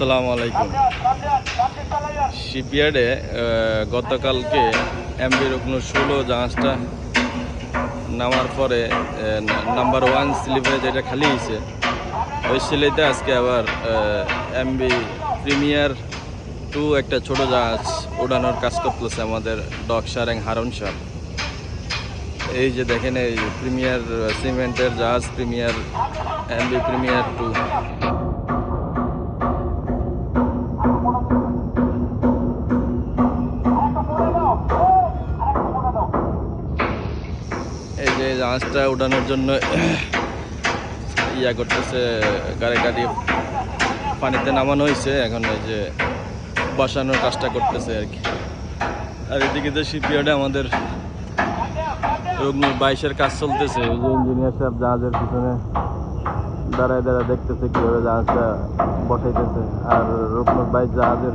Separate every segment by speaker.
Speaker 1: আসসালামু আলাইকুম। শিপইয়ার্ডে গতকালকে এমবি রুকনো ষোলো জাহাজটা নামার পরে নাম্বার ওয়ান স্লিপে যেটা খালি হয়েছে, ওই সিলেতে আজকে আবার এমবি প্রিমিয়ার টু একটা ছোট জাহাজ উড়ানোর কাজ করতেছে আমাদের ডক সারেং হারন সাহ এই যে দেখেন, এই প্রিমিয়ার সিমেন্টের জাহাজ প্রিমিয়ার এমবি প্রিমিয়ার টু। জাহাজটা উঠানোর জন্য ইয়া করতেছে, গাড়ি গাড়ি পানিতে নামানো হয়েছে, এখন ওই যে বসানোর কাজটা করতেছে আর কি। আর এদিকে যে শিপইয়ার্ডে আমাদের বাইশের কাজ চলতেছে ওই যে ইঞ্জিনিয়ার সাহেব জাহাজের পিছনে দাঁড়ায় দাঁড়ায় দেখতেছে কীভাবে জাহাজটা বসাইতেছে, আর রুগ্ন বাইশ জাহাজের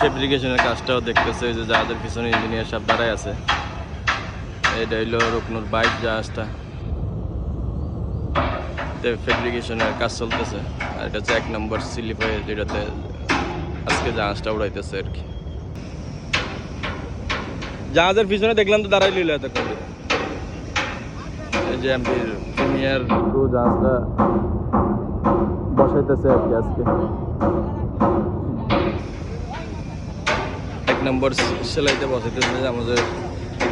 Speaker 1: ফেব্রিকেশনের কাজটাও দেখতেছে ওই যে জাহাজের পিছনে ইঞ্জিনিয়ার সাহেব দাঁড়ায় আছে। এটা হইল রুকনুর বাইক জাহাজটা ফেব্রিকেশনের কাজ চলতেছে। আর এটা এক নম্বর স্লিপে যেটাতে আজকে জাহাজটা উড়াইতেছে আর কি। জাহাজের পিছনে দেখলাম তো দাঁড়াই লিল এতক্ষণ এই যে এমপির প্রিমিয়ার টু জাহাজটা বসাইতেছে আর কি আজকে। এক নম্বর সেলাইতে বসাইতেছে আমাদের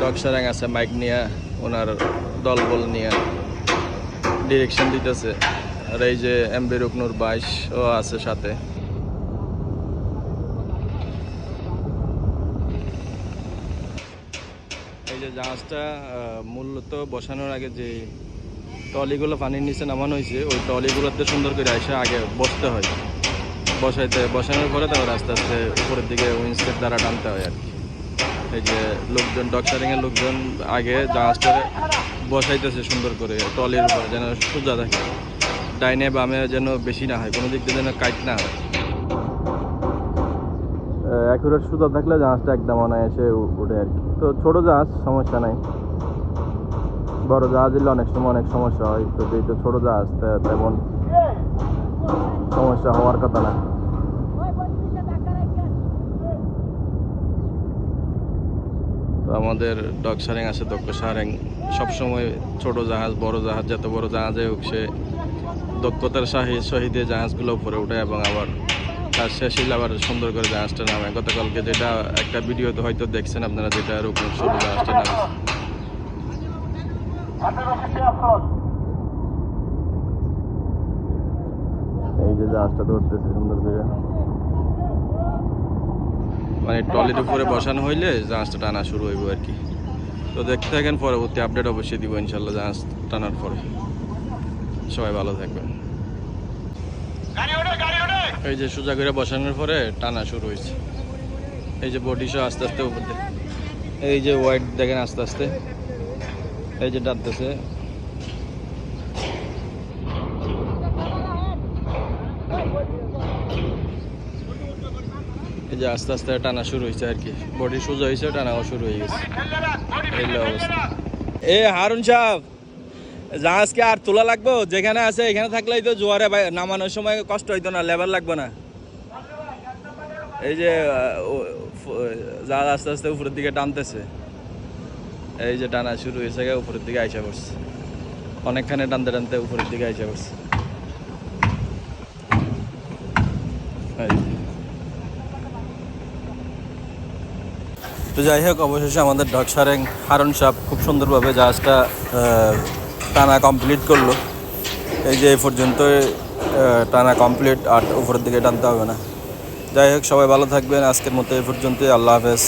Speaker 1: ডক সারাং আছে মাইক নিয়ে ওনার দলবল নিয়ে ডিরেকশন দিতেছে। আর এই যে এমবি রুকনুর বাইশ ও আছে সাথে। এই যে জাহাজটা মূলত বসানোর আগে যে টলিগুলো পানির নিচে নামানো হয়েছে, ওই টলিগুলোতে সুন্দর করে এসে আগে বসতে হয়। বসাইতে বসানোর পরে তারপর আস্তে আস্তে উপরের দিকে উইন্সের দ্বারা টানতে হয় আর কি। এই যে লোকজন ডক্টরিং এর লোকজন আগে জাহাজটা বসাইতেছে সুন্দর করে টলের উপর যেন সোজা থাকে। ডাইনে বামে যেন বেশি না হয়, কোনো দিক দিয়ে যেন কাইট না হয়। অ্যাকুরেট সুতা থাকলে জাহাজটা একদম অনায়াসে উঠে আর কি। তো ছোট জাহাজ, সমস্যা নাই। বড় জাহাজ হলে অনেক সময় অনেক সমস্যা হয় তো যেহেতু ছোট জাহাজ তেমন সমস্যা হওয়ার কথা না। আমাদের ডগ সারেং আছে, দক্ষ সারেং সবসময় ছোট জাহাজ, বড় জাহাজ, যত বড় জাহাজে হোক সে দক্ষতার সাহি সহিতে জাহাজগুলো উপরে ওঠে এবং আবার তার শেষ আবার সুন্দর করে জাহাজটা নামে গতকালকে যেটা একটা ভিডিওতে হয়তো দেখছেন আপনারা, যেটা রূপন ছোট জাহাজটা নামে। এই যে জাহাজটা ধরতেছে সুন্দর করে। মানে ট্রলির উপরে বসানো হইলে জাহাজটা টানা শুরু হইব আর কি। তো দেখতে থাকেন পরবর্তী আপডেট অবশ্যই দিব ইনশাল্লাহ জাহাজ টানার পরে। সবাই ভালো থাকবেন। এই যে সোজা করে বসানোর পরে টানা শুরু হয়েছে এই যে বডি সহ আস্তে আস্তে উপর এই যে হোয়াইট দেখেন আস্তে আস্তে। এই যে ডাকতেছে। এই যে আস্তে আস্তে টানা শুরু হয়েছে আর কি। বডি সোজা হয়েছে টানাও শুরু হয়ে গেছে। এ, হারুন সাহেব, জাহাজকে আর তোলা লাগবো? যেখানে আছে, এখানে থাকলেই তো জোয়ারে নামানোর সময় কষ্ট হইতো না, লেবার লাগবে না। এই যে জাহাজ আস্তে আস্তে উপরের দিকে টানতেছে। এই যে টানা শুরু হয়েছে উপরের দিকে আইসা পড়ছে। অনেকখানে টানতে টানতে উপরের দিকে আইসা পড়ছে। তো যাই হোক, অবশেষে আমাদের ডক সারেং হারন সাপ খুব সুন্দরভাবে জাহাজটা টানা কমপ্লিট করল। এই যে এই পর্যন্ত টানা কমপ্লিট আর উপরের দিকে টানতে হবে না। যাই হোক, সবাই ভালো থাকবেন। আজকের মতো এই পর্যন্তই। আল্লাহ হাফেজ।